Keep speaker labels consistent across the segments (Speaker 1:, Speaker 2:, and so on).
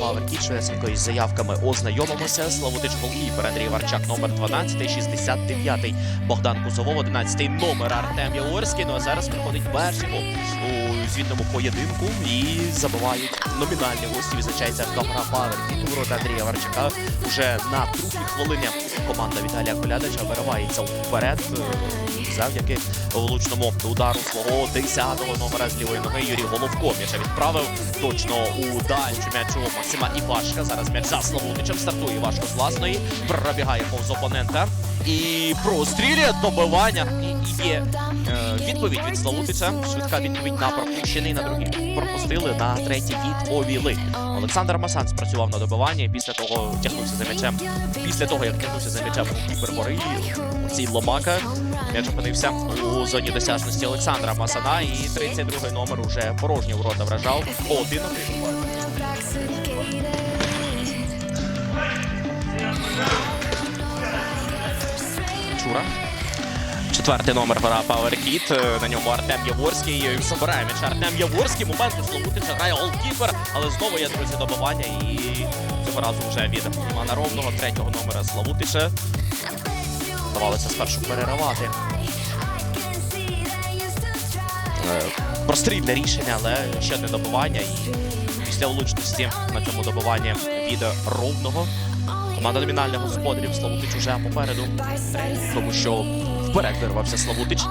Speaker 1: Паверкіт швидко із заявками ознайомимося. Славутич голкіпер Андрій Варчак, номер 12, 69-й. Богдан Кузовов, 11-й номер Артем Яворський. Ну а зараз приходить перший у звітному поєдинку і забивають номінальні гості. Відзначається автогра Паверкіт. У ворота Андрія Варчака вже на другій хвилині команда Віталія Колядича виривається вперед е, завдяки влучному удару свого 10-го номера з лівої ноги Юрій Головко. М'яча відправив точно у дальню м'ячу Максима Івашка. Зараз м'яч за Славутичем стартує Івашко з власної, пробігає повз опонента і прострілює добивання. І є е, відповідь від Славутича. Швидка відповідь на пропущений на другий. Пропустили на третій відповіли. Олександр Масан спрацював на добиванні. Після того тягнувся за м'ячем. Після того, як тягнувся за м'ячем Кіпер цей Ломака. М'яч опинився у зоні досяжності Олександра Масана. І 32-й номер уже порожні ворота вражав. Один Чура. Четвертий номер гра Паверкіт. На ньому Артем Яворський. Забирає м'яч Артем Яворський. Момент у Славутича грає голкіпер. Але знову є, друзі, добивання. І цього разу вже від Івана Ровного, третього номера Славутича. Здавалося спершу переривати. Е, Прострільне рішення, але ще одне добивання. І після влучності на цьому добиванні від Ровного. Команда номінальних господарів Славутич уже попереду. Тому що вперед вирвався Славутич.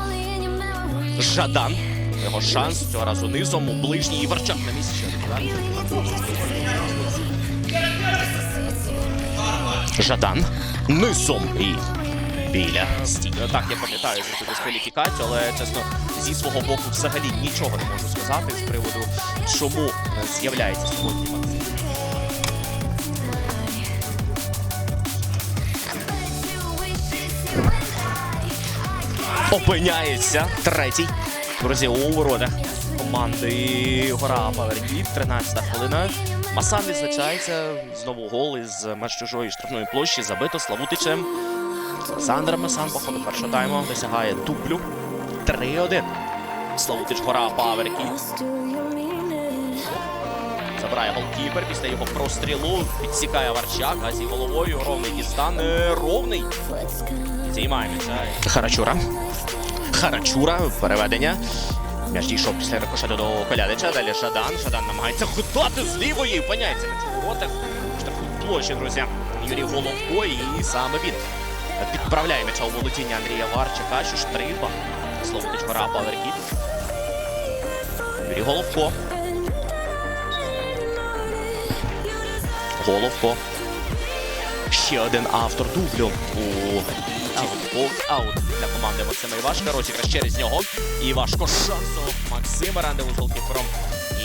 Speaker 1: Жадан. Його шанс цього разу низом у ближній Іварчак на місці. Жадан. Низом і біля стіни. Так, я пам'ятаю за цю дискваліфікацію, але чесно, зі свого боку взагалі нічого не можу сказати з приводу, чому е, з'являється сьогодні Максим. Опиняється третій. Друзі, у воротах команди Гора Паверків, 13 хвилина. Масан відзначається. Знову гол із меж чужої штрафної площі. Забито Славутичем. Олександр Масан по ходу першого тайму досягає дублю. 3-1. Славутич Гора Паверкіт. Забирає голкіпер після його прострілу. Підсікає Варчак, а головою ровний дістан. Е, Ровний. Зіймає. Харачура. Харачура. Переведення. М'яч дійшов після рикошету до Колядича. Далі Шадан. Шадан намагається хитати з лівої. Опиняється у воротах. Штрафу площі, друзі. Юрій Головко і саме він підправляє м'яча у володіння Андрія Варчака. Що ж треба. Словотич гора Паверкіт. Юрій Головко. Головко. Ще один автор дублю у аут, аут для команди Максима Івашка. Розіграш через нього. Івашко шансу Максима Рандеву з голкіпером.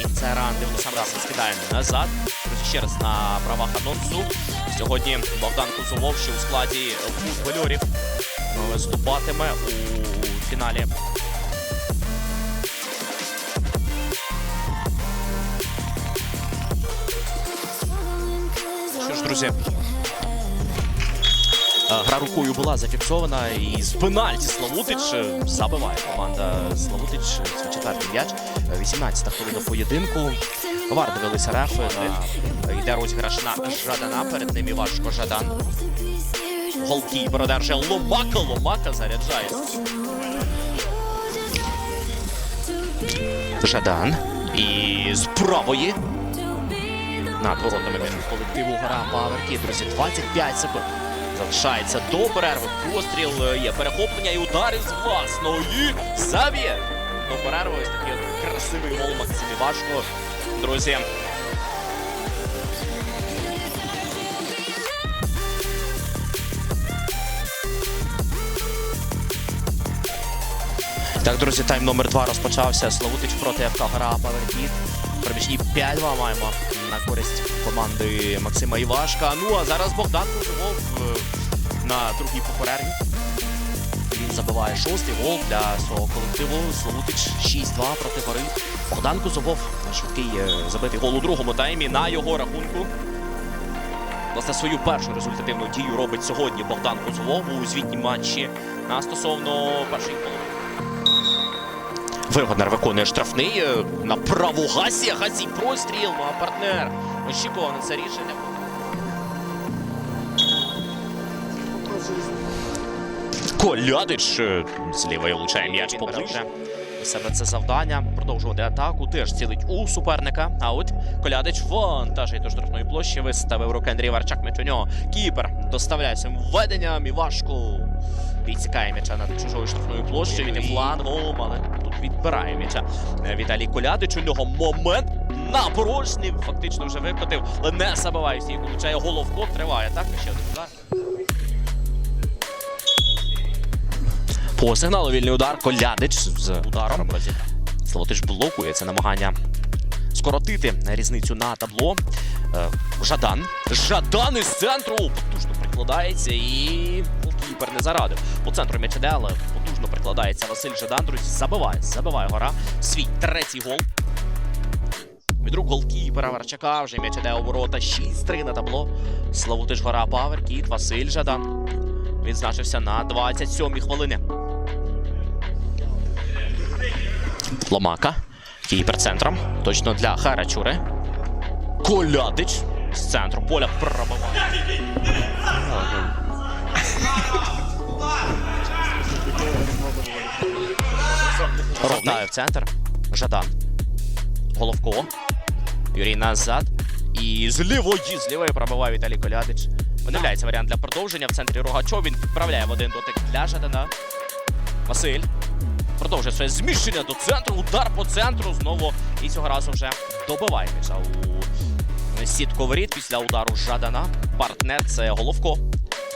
Speaker 1: І це Рандев сам раз скидає назад. Ще раз на правах анонсу. Сьогодні Богдан Кузовов, що у складі футбольорів виступатиме у фіналі друзі, е, гра рукою була зафіксована і з пенальті Славутич е, забиває команда Славутич е, свій четвертий м'яч. 18-та хвилина поєдинку. Вар дивилися рефи. Йде розіграш на Жадана. Перед ним Івашко Жадан. Голкіпер одержує Ломака. Ломака заряджає. Жадан. І з правої над воротами колективу гра Паверкіт. Друзі, 25 секунд. Залишається до перерви. Постріл е, є перехоплення і удар із власної. Заб'є. До перерви ось такий красивий гол Максим Івашко. Друзі. Так, друзі, тайм номер 2 розпочався. Славутич проти ФК Гра Паверкіт. Проміжні 5-2 маємо на користь команди Максима Івашка. Ну а зараз Богдан Кузовов е, на другій поперерві. Він забиває шостий гол для свого колективу. Славутич 6-2 проти гори. Богдан Кузовов швидкий е, забитий гол у другому таймі на його рахунку. Власне, свою першу результативну дію робить сьогодні Богдан Кузовов у звітнім матчі на стосовно першої половини. Вигоднер виконує штрафний е, на праву Гасі. Гасі простріл. Ну а партнер Очікуване це рішення. Колядич е, з лівої влучає м'яч поближче. У себе це завдання продовжувати атаку. Теж цілить у суперника. А от Колядич вантажить до штрафної площі. Виставив руки Андрій Варчак. М'яч у нього. Кіпер доставляє цим введенням. Івашко підсікає м'яча над чужою штрафною площею. Він і флангом, але тут відбирає м'яча. Е, Віталій Колядич. У нього момент на порожній. Фактично вже викотив, не забиває всі. Получає головко. Триває так. Ще один удар. По сигналу вільний удар. Колядич з ударом. Славотич блокує це намагання скоротити різницю на табло. Е, Жадан. Жадан із центру потужно прикладається і кіпер не зарадив. По центру м'яч іде, але потужно прикладається Василь Жадан. Друзі, забиває, забиває гора. Свій третій гол. Від рук голкіпера Варчака вже м'яч іде у ворота. 6-3 на табло. Славутич гора Павер, Кіт, Василь Жадан. Відзначився на 27-й хвилини. Ломака. Кіпер центром. Точно для Харачури. Колядич. З центру поля пробиває. Ровнає в центр. Жадан. Головко. Юрій назад. І з лівої, з лівої пробиває Віталій Колядич. Виявляється варіант для продовження в центрі Рогачов. Він відправляє в один дотик для Жадана. Василь. Продовжує своє зміщення до центру. Удар по центру. Знову і цього разу вже добиває м'яча у сітку воріт після удару Жадана. Партнер це Головко.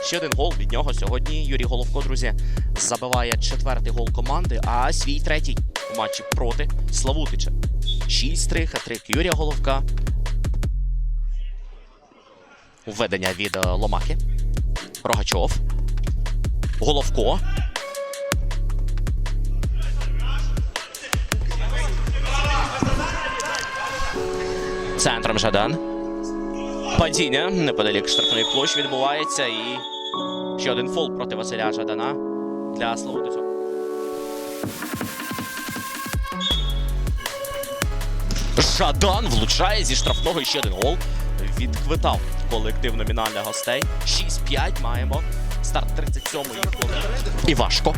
Speaker 1: Ще один гол від нього сьогодні. Юрій Головко, друзі, забиває четвертий гол команди, а свій третій у матчі проти Славутича. 6-3, хатрик Юрія Головка. Введення від е, Ломаки. Рогачов. Головко. Центром Жадан. Падіння неподалік штрафної площі відбувається і ще один фол проти Василя Жадана для Славутича. Жадан влучає зі штрафного і ще один гол. Відквитав колектив номінальних гостей. 6-5 маємо. Старт 37-ї хвилини. І важко.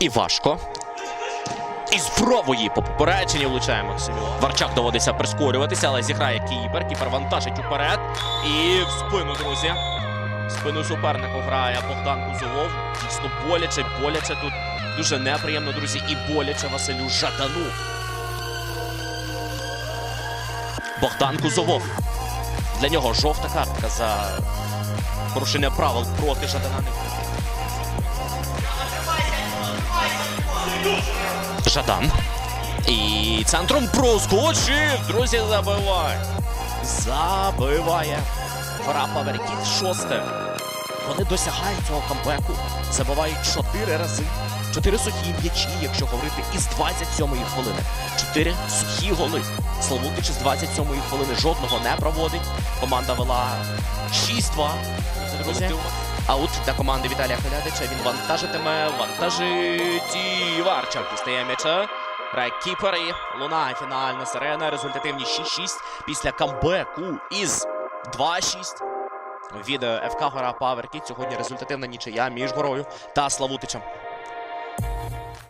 Speaker 1: І важко. І з правої по попередженні влучає. Варчак доводиться прискорюватися, але зіграє кіпер. Кіпер вантажить уперед. І в спину, друзі. В спину супернику грає Богдан Кузовов. Дійсно боляче, боляче тут. Дуже неприємно, друзі, і боляче Василю Жадану. Богдан Кузовов. Для нього жовта картка за порушення правил проти Жадана не. Жадан. І центром проскочив. Друзі, забиває. Забиває. Гора Паверкіт шосте. Вони досягають цього камбеку. Забивають чотири рази. Чотири сухі м'ячі, якщо говорити, із 27-ї хвилини. Чотири сухі голи. Славутич із 27-ї хвилини жодного не проводить. Команда вела 6-2. Аут для команди Віталія Колядича. Він вантажитиме, вантажить і Варчак дістає м'яча. Грає кіпер і лунає фінальна сирена. Результативні 6-6 після камбеку із 2-6 від ФК Гора Паверкіт. Сьогодні результативна нічия між горою та Славутичем.